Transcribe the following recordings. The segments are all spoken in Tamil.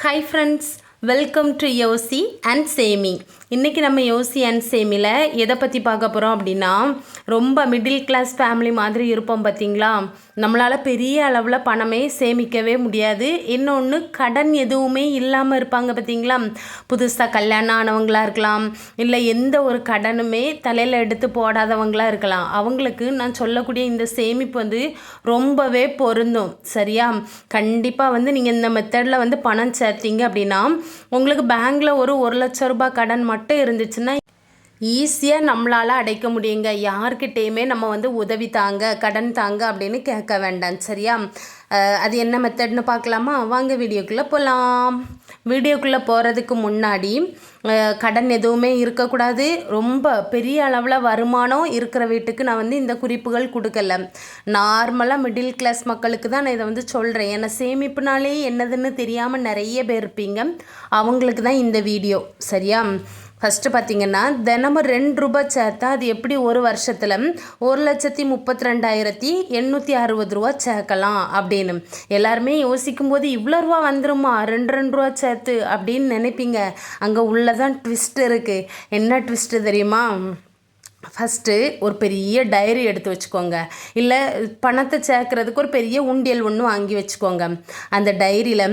ஹாய் ஃப்ரெண்ட்ஸ் வெல்கம் டு யோசி அண்ட் சேமி இன்றைக்கி நம்ம யோசி அண்ட் சேமியில் எதை பற்றி பார்க்க போகிறோம் அப்படின்னா ரொம்ப மிடில் கிளாஸ் ஃபேமிலி மாதிரி இருப்போம் பார்த்தீங்களா நம்மளால் பெரிய அளவில் பணமே சேமிக்கவே முடியாது. இன்னொன்று கடன் எதுவுமே இல்லாமல் இருப்பாங்க பார்த்தீங்களா புதுசாக கல்யாணம் ஆனவங்களாக இருக்கலாம் இல்லை எந்த ஒரு கடனுமே தலையில் எடுத்து போடாதவங்களாக இருக்கலாம். அவங்களுக்கு நான் சொல்லக்கூடிய இந்த சேமிப்பு வந்து ரொம்பவே பொருந்தும். சரியா? கண்டிப்பாக வந்து நீங்கள் இந்த மெத்தடில் வந்து பணம் சேர்த்தீங்க அப்படின்னா உங்களுக்கு பேங்க்கில் ஒரு ஒரு லட்ச ரூபாய் கடன் மட்டும் இருந்துச்சுன்னா ஈஸியாக நம்மளால் அடைக்க முடியுங்க. யார்கிட்டேயுமே நம்ம வந்து உதவி தாங்க கடன் தாங்க அப்படின்னு கேட்க வேண்டாம். சரியா? அஹ் அது என்ன மெத்தட்னு பார்க்கலாமா? வாங்க வீடியோக்குள்ளே போகலாம் வீடியோக்குள்ளே போகிறதுக்கு முன்னாடி கடன் எதுவுமே இருக்கக்கூடாது. ரொம்ப பெரிய அளவில் வருமானம் இருக்கிற வீட்டுக்கு நான் வந்து இந்த குறிப்புகள் கொடுக்கல. நார்மலாக மிடில் கிளாஸ் மக்களுக்கு தான் நான் இதை வந்து சொல்கிறேன் ஏன்னா சேமிப்புனாலே என்னதுன்னு தெரியாமல் நிறைய பேர் இருப்பீங்க. அவங்களுக்கு தான் இந்த வீடியோ. சரியா? ஃபஸ்ட்டு பார்த்தீங்கன்னா தினமும் ரெண்டு ரூபாய் சேர்த்தா அது எப்படி ஒரு வருஷத்தில் ஒரு லட்சத்தி முப்பத்தி ரெண்டாயிரத்தி எண்ணூற்றி அறுபது ரூபா சேர்க்கலாம் அப்படின்னு. எல்லாருமே யோசிக்கும் போது இவ்வளோ ரூபா வந்துருமா? ரெண்டு ரெண்டு ரூபா சேர்த்து அப்படின்னு நினைப்பீங்க. அங்கே உள்ளதான் ட்விஸ்ட் இருக்குது என்ன ட்விஸ்ட்டு தெரியுமா? ஃபஸ்ட்டு ஒரு பெரிய டைரி எடுத்து வச்சுக்கோங்க. இல்லை பணத்தை சேர்க்குறதுக்கு ஒரு பெரிய உண்டியல் ஒன்று வாங்கி வச்சுக்கோங்க. அந்த டைரியில்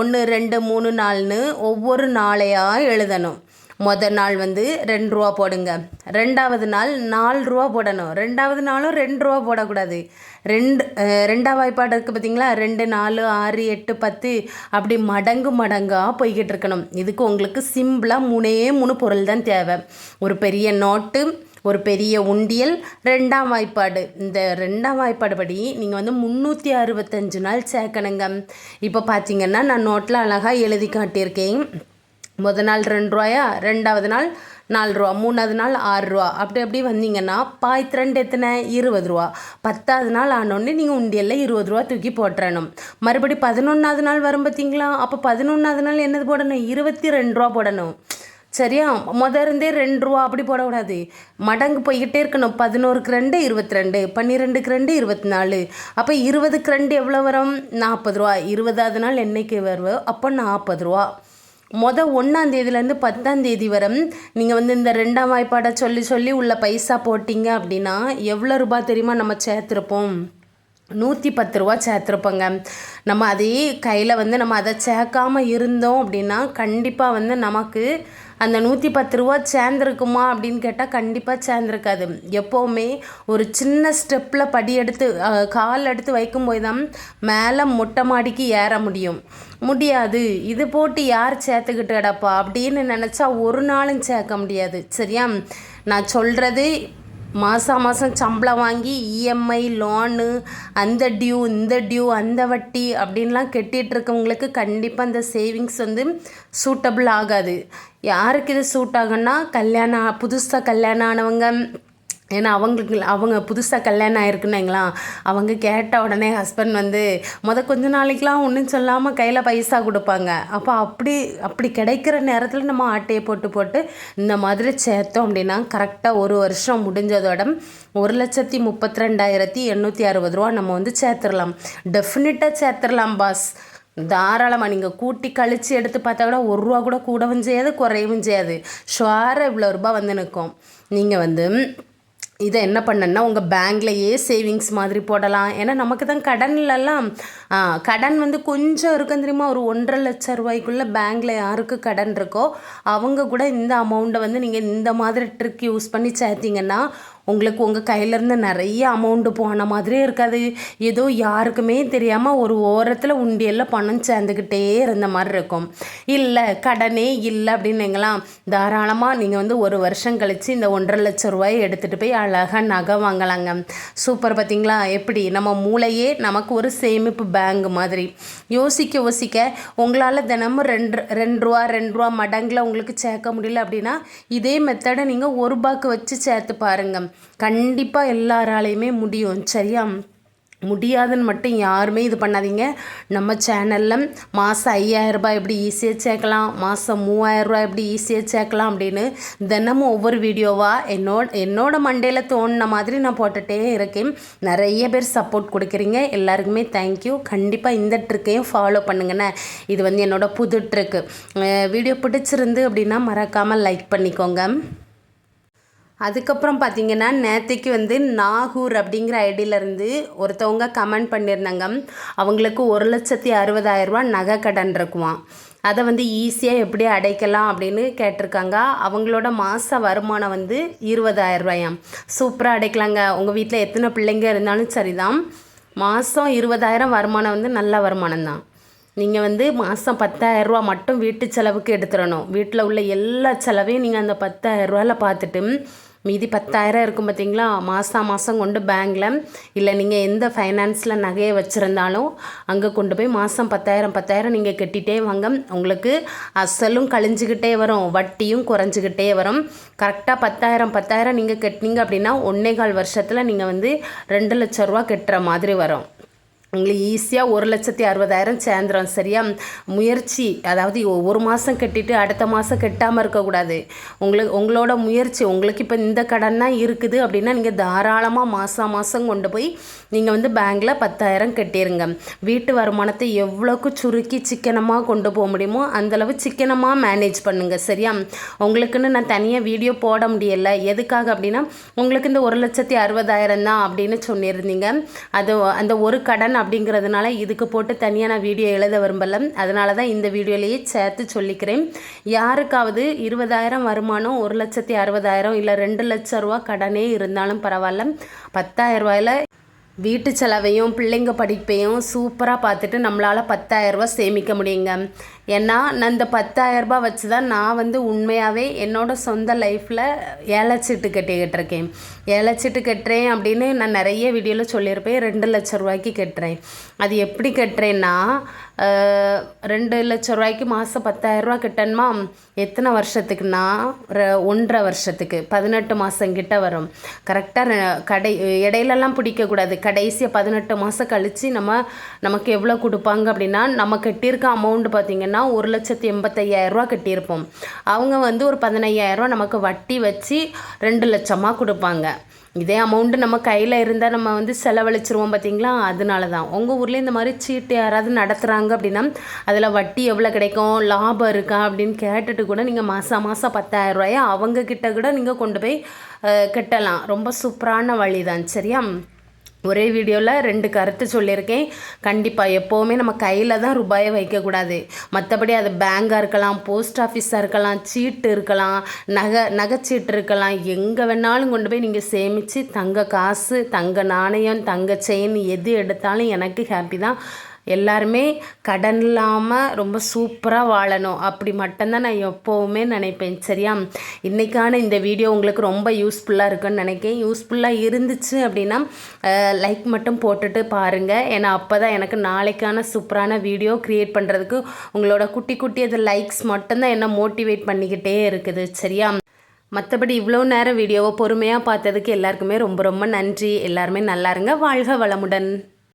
ஒன்று ரெண்டு மூணு நாள்னு ஒவ்வொரு நாளையாக எழுதணும். மொதல் நாள் வந்து ரெண்டு ரூபா போடுங்க. ரெண்டாவது நாள் நாலு ரூபா போடணும். ரெண்டாவது நாளும் ரெண்டு ரூபா போடக்கூடாது. ரெண்டு ரெண்டாம் வாய்ப்பாடு இருக்குது பார்த்தீங்களா ரெண்டு நாலு ஆறு எட்டு பத்து. அப்படி மடங்கு மடங்காக போய்கிட்டு இருக்கணும். இதுக்கு உங்களுக்கு சிம்பிளாக மூணே மூணு பொருள் தான் தேவை. ஒரு பெரிய நோட்டு ஒரு பெரிய உண்டியல் ரெண்டாம் வாய்ப்பாடு. இந்த ரெண்டாம் வாய்ப்பாடு படி நீங்கள் வந்து முந்நூற்றி அறுபத்தஞ்சு நாள் சேர்க்கணுங்க. இப்போ பார்த்தீங்கன்னா நான் நோட்டில் அழகாக எழுதி காட்டியிருக்கேன். முத நாள் ரெண்டு ரூபாயா? ரெண்டாவது நாள் நாலு ரூபா. மூணாவது நாள் ஆறு ரூபா. அப்படி அப்படி வந்தீங்கன்னா பாய்த்து ரெண்டு எத்தனை? இருபது ரூபா. பத்தாவது நாள் ஆனோடனே நீங்கள் உண்டியலில் இருபது ரூபா தூக்கி போட்டுறணும். மறுபடி பதினொன்றாவது நாள் வரும் பார்த்தீங்களா? அப்போ பதினொன்றாவது நாள் என்னது போடணும்? இருபத்தி ரெண்டு ரூபா போடணும். சரியா? முத இருந்தே ரெண்டு ரூபா அப்படி போடக்கூடாது. மடங்கு போய்கிட்டே இருக்கணும். பதினோருக்கு ரெண்டு இருபத்தி ரெண்டு பன்னிரெண்டுக்கு ரெண்டு இருபத்தி நாலு அப்போ இருபதுக்கு ரெண்டு எவ்வளோ வரும்? நாற்பது ரூபா. இருபதாவது நாள் என்னைக்கு வருவோ அப்போ நாற்பது ரூபா. மொதல் ஒன்றாந்தேதியிலேருந்து பத்தாந்தேதி வரை நீங்கள் வந்து இந்த ரெண்டாம் வாய்ப்பாடை சொல்லி சொல்லி உள்ள பைசா போட்டிங்க அப்படின்னா எவ்வளோ ரூபாய் தெரியுமா நம்ம சேர்த்துருப்போம்? நூற்றி பத்து ரூபா சேர்த்துருப்போங்க. நம்ம அதே கையில் வந்து நம்ம அதை சேர்க்காம இருந்தோம் அப்படின்னா கண்டிப்பாக வந்து நமக்கு அந்த நூற்றி பத்து ரூபா சேர்ந்துருக்குமா அப்படின்னு கேட்டால் கண்டிப்பாக சேர்ந்துருக்காது. எப்போவுமே ஒரு சின்ன ஸ்டெப்பில் படி எடுத்து கால் எடுத்து வைக்கும்போது தான் மேலே மொட்டை மாடிக்கு ஏற முடியும். முடியாது. இது போட்டு யார் சேர்த்துக்கிட்டு கிடப்பா அப்படின்னு நினச்சா ஒரு நாளும் சேர்க்க முடியாது. சரியா? நான் சொல்கிறது மாதம் மாதம் சம்பளம் வாங்கி இஎம்ஐ லோனு அந்த டியூ இந்த டியூ அந்த வட்டி அப்படின்லாம் கட்டிகிட்டு இருக்கவங்களுக்கு கண்டிப்பாக அந்த சேவிங்ஸ் வந்து சூட்டபிள் ஆகாது. யாருக்கு இது சூட் ஆகும்னா கல்யாணம் புதுசாக கல்யாணம் ஆனவங்க ஏன்னா அவங்களுக்கு அவங்க புதுசாக கல்யாணம் ஆயிருக்குன்னு அவங்க கேட்ட உடனே ஹஸ்பண்ட் வந்து மொதல் கொஞ்ச நாளைக்கெலாம் ஒன்றும் சொல்லாமல் கையில் பைசா கொடுப்பாங்க. அப்போ அப்படி அப்படி கிடைக்கிற நேரத்தில் நம்ம ஆட்டையை போட்டு போட்டு இந்த மாதிரி சேர்த்தோம் அப்படின்னா கரெக்டாக ஒரு வருஷம் முடிஞ்சதோட ஒரு லட்சத்தி முப்பத்தி ரெண்டாயிரத்தி எண்ணூற்றி அறுபது ரூபா நம்ம வந்து சேர்த்துடலாம். டெஃபினட்டாக சேர்த்துடலாம் பாஸ் தாராளமாக நீங்கள் கூட்டி கழித்து எடுத்து பார்த்தா கூட ஒரு ரூபா கூட கூடவும் செய்யாது குறையவும் செய்யாது. ஷுவாராக இவ்வளோ ரூபாய் வந்து நிற்கும். நீங்கள் வந்து இதை என்ன பண்ணணும்னா உங்கள் பேங்க்லேயே சேவிங்ஸ் மாதிரி போடலாம். ஏன்னா நமக்கு தான் கடன்லலாம் கடன் வந்து கொஞ்சம் இருக்கும் தெரியுமா? ஒரு ஒன்றரை லட்ச ரூபாய்க்குள்ளே பேங்க்கில் யாருக்கு கடன் இருக்கோ அவங்க கூட இந்த அமௌண்ட்டை வந்து நீங்கள் இந்த மாதிரி ட்ரிக் யூஸ் பண்ணி சேர்த்தீங்கன்னா உங்களுக்கு உங்கள் கையிலேருந்து நிறைய அமௌண்ட்டு போன மாதிரியே இருக்காது. ஏதோ யாருக்குமே தெரியாமல் ஒரு ஓரத்தில் உண்டியலில் பணம் சேர்ந்துக்கிட்டே இருந்த மாதிரி இருக்கும். இல்லை கடனே இல்லை அப்படின்னீங்களா தாராளமாக நீங்கள் வந்து ஒரு வருஷம் கழித்து இந்த ஒன்றரை லட்ச ரூபாயை எடுத்துகிட்டு போய் அழகாக நகை வாங்கலாங்க. சூப்பர் பார்த்தீங்களா எப்படி? நம்ம மூளையே நமக்கு ஒரு சேமிப்பு பேங்க் மாதிரி. யோசிக்க யோசிக்க உங்களால் தினமும் ரெண்டு ரெண்டு ரூபா ரெண்டு ரூபா மடங்கில் உங்களுக்கு சேர்க்க முடியல அப்படின்னா இதே மெத்தடை நீங்கள் ஒரு ரூபாய்க்கு வச்சு சேர்த்து பாருங்கள் கண்டிப்பாக எல்லாராலையுமே முடியும். சரியா? முடியாதுன்னு மட்டும் யாருமே இது பண்ணாதீங்க. நம்ம சேனலில் மாதம் ஐயாயிரரூபா எப்படி ஈஸியாக சேர்க்கலாம்? மாதம் மூவாயிரரூபா எப்படி ஈஸியாக சேர்க்கலாம் அப்படின்னு தினமும் ஒவ்வொரு வீடியோவாக என்னோட என்னோட மண்டையில் தோணுன மாதிரி நான் போட்டுகிட்டே இருக்கேன். நிறைய பேர் சப்போர்ட் கொடுக்குறீங்க. எல்லாருக்குமே தேங்க்யூ கண்டிப்பாக இந்த ட்ரிக்கையும் ஃபாலோ பண்ணுங்கண்ணே. இது வந்து என்னோடய புது ட்ரிக்கு வீடியோ பிடிச்சிருந்து அப்படின்னா மறக்காமல் லைக் பண்ணிக்கோங்க. அதுக்கப்புறம் பார்த்தீங்கன்னா நேற்றுக்கு வந்து நாகூர் அப்படிங்கிற ஐடியிலேருந்து ஒருத்தவங்க கமெண்ட் பண்ணியிருந்தாங்க. அவங்களுக்கு ஒரு லட்சத்தி அறுபதாயிரரூபா நகை கடன் இருக்குவான் அதை வந்து ஈஸியாக எப்படி அடைக்கலாம் அப்படின்னு கேட்டிருக்காங்க. அவங்களோட மாத வருமானம் வந்து இருபதாயிரரூபாயாம் சூப்பராக அடைக்கலாங்க. உங்கள் வீட்டில் எத்தனை பிள்ளைங்க இருந்தாலும் சரிதான். மாதம் இருபதாயிரம் வருமானம் வந்து நல்ல வருமானம் தான். நீங்கள் வந்து மாதம் பத்தாயிரரூவா மட்டும் வீட்டு செலவுக்கு எடுத்துடணும். வீட்டில் உள்ள எல்லா செலவையும் நீங்கள் அந்த பத்தாயிரரூவாவில் பார்த்துட்டு மீதி பத்தாயிரம் இருக்கும் பார்த்தீங்களா மாதம் மாதம் கொண்டு பேங்கில். இல்லை நீங்கள் எந்த ஃபைனான்ஸில் நகையை வச்சுருந்தாலும் அங்கே கொண்டு போய் மாதம் பத்தாயிரம் பத்தாயிரம் நீங்கள் கட்டிகிட்டே வாங்க. உங்களுக்கு அசலும் கழிஞ்சிக்கிட்டே வரும் வட்டியும் குறைஞ்சிக்கிட்டே வரும். கரெக்டாக பத்தாயிரம் பத்தாயிரம் நீங்கள் கட்டினீங்க அப்படின்னா ஒன்றே கால் வருஷத்தில் நீங்கள் வந்து ரெண்டு லட்ச ரூபா கட்டுற மாதிரி வரும். உங்களுக்கு ஈஸியாக ஒரு லட்சத்தி அறுபதாயிரம் சேர்ந்துடும் சரியா? முயற்சி அதாவது ஒரு மாதம் கட்டிட்டு அடுத்த மாதம் கட்டாமல் இருக்கக்கூடாது. உங்களுக்கு உங்களோட முயற்சி உங்களுக்கு இப்போ இந்த கடன்னா இருக்குது அப்படின்னா நீங்கள் தாராளமாக மாதம் மாதம் கொண்டு போய் நீங்கள் வந்து பேங்க்கில் பத்தாயிரம் கட்டிடுங்க வீட்டு வருமானத்தை எவ்வளோக்கு சுருக்கி சிக்கனமாக கொண்டு போக முடியுமோ அந்தளவு சிக்கனமாக மேனேஜ் பண்ணுங்கள் சரியா? உங்களுக்குன்னு நான் தனியாக வீடியோ போட முடியலை. எதுக்காக அப்படின்னா உங்களுக்கு இந்த ஒரு லட்சத்தி அறுபதாயிரம் தான் அப்படின்னு சொல்லியிருந்தீங்க அது அந்த ஒரு கடன் அப்படிங்கிறதுனால இதுக்கு போட்டு தனியாக நான் வீடியோ எழுத விரும்பல. அதனால தான் இந்த வீடியோலேயே சேர்த்து சொல்லிக்கிறேன். யாருக்காவது இருபதாயிரம் வருமானம் ஒரு லட்சத்தி அறுபதாயிரம் இல்லை ரெண்டு லட்ச ரூபா கடனே இருந்தாலும் பரவாயில்ல. பத்தாயிரம் ரூபாயில் வீட்டு செலவையும் பிள்ளைங்க படிப்பையும் சூப்பராக பார்த்துட்டு நம்மளால் பத்தாயிரரூபா சேமிக்க முடியுங்க. ஏன்னா நான் இந்த பத்தாயிரரூபா வச்சு தான் நான் வந்து உண்மையாகவே என்னோடய சொந்த லைஃப்பில் ஏலச்சீட்டு கட்டிக்கிட்டு இருக்கேன். ஏலச்சீட்டு கட்டுறேன் அப்படின்னு நான் நிறைய வீடியோவில் சொல்லியிருப்பேன். ரெண்டு லட்ச ரூபாய்க்கு கட்டுறேன். அது எப்படி கட்டுறேன்னா ரெண்டு லட்ச ரூபாய்க்கு மாதம் பத்தாயிரரூபா கட்டணுமா? எத்தனை வருஷத்துக்குன்னா ஒன்றரை வருஷத்துக்கு பதினெட்டு மாதம் கிட்ட வரும். கரெக்டாக கடை இடையிலலாம் பிடிக்கக்கூடாது. கடைசியாக பதினெட்டு மாதம் கழித்து நம்ம நமக்கு எவ்வளோ கொடுப்பாங்க அப்படின்னா நம்ம கட்டியிருக்க அமௌண்ட் பார்த்திங்கன்னா ஒரு லட்சத்தி எண்பத்தையாயிரரூவா கட்டியிருப்போம். அவங்க வந்து ஒரு பதினையாயிரரூவா நமக்கு வட்டி வச்சு ரெண்டு லட்சமாக கொடுப்பாங்க. இதே அமௌண்ட்டு நம்ம கையில் இருந்தால் நம்ம வந்து செலவழிச்சிருவோம் பார்த்தீங்களா அதனால தான் உங்கள் ஊரில் இந்த மாதிரி சீட்டு யாராவது நடத்துகிறாங்க அப்படின்னா அதில் வட்டி எவ்வளோ கிடைக்கும்? லாபம் இருக்கா? அப்படின்னு கேட்டுட்டு கூட நீங்கள் மாதம் மாதம் பத்தாயிரம் அவங்க கிட்ட கூட நீங்கள் கொண்டு போய் கட்டலாம். ரொம்ப சூப்பரான வழி தான் சரியா? ஒரே வீடியோவில் ரெண்டு கருத்து சொல்லியிருக்கேன். கண்டிப்பாக எப்போவுமே நம்ம கையில் தான் ரூபாயை வைக்கக்கூடாது. மற்றபடி அது பேங்காக இருக்கலாம் போஸ்ட் ஆஃபீஸாக இருக்கலாம் சீட்டு இருக்கலாம் நகை நகைச்சீட்டு இருக்கலாம். எங்கே வேணாலும் கொண்டு போய் நீங்கள் சேமித்து தங்க காசு தங்க நாணயம் தங்க செயின் எது எடுத்தாலும் எனக்கு ஹாப்பி தான். எல்லாருமே கடன் இல்லாமல் ரொம்ப சூப்பராக வாழணும். அப்படி மட்டும்தான் நான் எப்போவுமே நினைப்பேன். சரியா? இன்றைக்கான இந்த வீடியோ உங்களுக்கு ரொம்ப யூஸ்ஃபுல்லாக இருக்குன்னு நினைக்கிறேன். யூஸ்ஃபுல்லாக இருந்துச்சு அப்படின்னா லைக் மட்டும் போட்டுட்டு பாருங்கள் ஏன்னா அப்போ தான் எனக்கு நாளைக்கான சூப்பரான வீடியோ க்ரியேட் பண்ணுறதுக்கு உங்களோட குட்டி குட்டி அது லைக்ஸ் மட்டும்தான் என்ன மோட்டிவேட் பண்ணிக்கிட்டே இருக்குது. சரியா? மற்றபடி இவ்வளோ நேரம் வீடியோவை பொறுமையாக பார்த்ததுக்கு எல்லாருக்குமே ரொம்ப ரொம்ப நன்றி. எல்லாருமே நல்லா இருங்க. வாழ்க வளமுடன்.